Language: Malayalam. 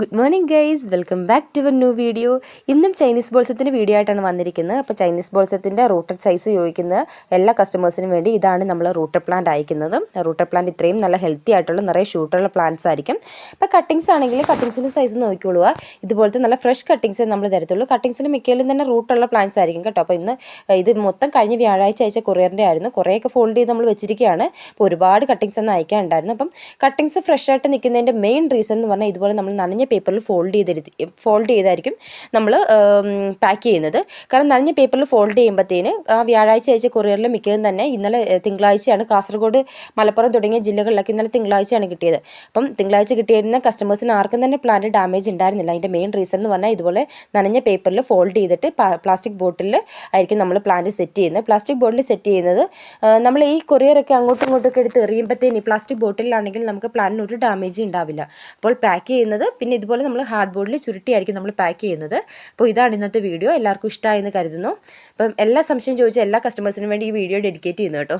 Good morning guys welcome back to one new video ഇന്നും ചൈനീസ് ബോൾസത്തിന്റെ വീഡിയോ ആയിട്ടാണ് വന്നിരിക്കുന്നത്. അപ്പോൾ ചൈനീസ് ബോൾസത്തിന്റെ റൂട്ടഡ് സൈസ് ചോദിക്കുന്ന എല്ലാ കസ്റ്റമേഴ്സിനും വേണ്ടി ഇതാണ് നമ്മൾ റൂട്ടർ പ്ലാന്റ് അയക്കുന്നത് റൂട്ടർ പ്ലാന്റ് ഇത്രയും നല്ല ഹെൽത്തി ആയിട്ടുള്ള നിറയെ ഷൂട്ടുള്ള പ്ലാന്റ്സ് ആയിരിക്കും. ഇപ്പോൾ കട്ടിങ്സ് ആണെങ്കിൽ കട്ടിങ്സിന്റെ സൈസ് നോക്കിക്കൊള്ളുക ഇതുപോലത്തെ നല്ല ഫ്രഷ് കട്ടിങ്സ് നമ്മൾ തരത്തുള്ളൂ. കട്ടിങ്സിന് മിക്കയിലും തന്നെ റൂട്ടുള്ള പ്ലാന്റ്സ് ആയിരിക്കും കേട്ടോ. അപ്പോൾ ഇന്ന് ഇത് മൊത്തം കഴിഞ്ഞ വ്യാഴാഴ്ച അയച്ച കൊറിയറിന്റെ ആയിരുന്നു. കുറേയൊക്കെ ഫോൾഡ് ചെയ്ത് നമ്മൾ വെച്ചിരിക്കുകയാണ്. അപ്പോൾ ഒരുപാട് കട്ടിങ്സ് ഒന്നും അയക്കാനുണ്ടായിരുന്നു അപ്പം കട്ടിങ്സ് ഫ്രഷ് ആയിട്ട് നിൽക്കുന്നതിന്റെ മെയിൻ റീസൺ എന്ന് പറഞ്ഞാൽ ഇതുപോലെ നമ്മൾ നനഞ്ഞ പേപ്പറിൽ ഫോൾഡ് ചെയ്തെടുത്ത് ഫോൾഡ് ചെയ്തായിരിക്കും നമ്മൾ പാക്ക് ചെയ്യുന്നത്. കാരണം നനഞ്ഞ പേപ്പറിൽ ഫോൾഡ് ചെയ്യുമ്പോഴത്തേന് ആ വ്യാഴാഴ്ച അയച്ച കൊറിയറിൽ മിക്കതും തന്നെ ഇന്നലെ തിങ്കളാഴ്ചയാണ്. കാസർഗോഡ് മലപ്പുറം തുടങ്ങിയ ജില്ലകളിലൊക്കെ ഇന്നലെ തിങ്കളാഴ്ചയാണ് കിട്ടിയത്. അപ്പം തിങ്കളാഴ്ച കിട്ടിയിരുന്ന കസ്റ്റമേഴ്സിന് ആർക്കും തന്നെ പ്ലാന്റ് ഡാമേജ് ഉണ്ടായിരുന്നില്ല. അതിന്റെ മെയിൻ റീസൺ എന്ന് പറഞ്ഞാൽ ഇതുപോലെ നനഞ്ഞ പേപ്പറിൽ ഫോൾഡ് ചെയ്തിട്ട് പ്ലാസ്റ്റിക് ബോട്ടിൽ ആയിരിക്കും നമ്മൾ പ്ലാന്റ് സെറ്റ് ചെയ്യുന്നത്. പ്ലാസ്റ്റിക് ബോട്ടിൽ സെറ്റ് ചെയ്യുന്നത് നമ്മൾ ഈ കൊറിയറൊക്കെ അങ്ങോട്ടും ഇങ്ങോട്ടും ഒക്കെ എടുത്ത് എറിയുമ്പോഴത്തേന് പ്ലാസ്റ്റിക് ബോട്ടിലാണെങ്കിൽ നമുക്ക് പ്ലാന്റിന് ഒരു ഡാമേജ് ഉണ്ടാവില്ല. അപ്പോൾ പാക്ക് ചെയ്യുന്നത് പിന്നെ ഇതുപോലെ നമ്മൾ ഹാർഡ് ബോർഡിൽ ചുരുട്ടിയായിരിക്കും നമ്മൾ പാക്ക് ചെയ്യുന്നത്. അപ്പോൾ ഇതാണ് ഇന്നത്തെ വീഡിയോ എല്ലാവർക്കും ഇഷ്ടമായെന്ന് കരുതുന്നു. അപ്പം എല്ലാ സംശയം ചോദിച്ച എല്ലാ കസ്റ്റമേഴ്സിനും വേണ്ടി ഈ വീഡിയോ ഡെഡിക്കേറ്റ് ചെയ്യുന്നു കേട്ടോ.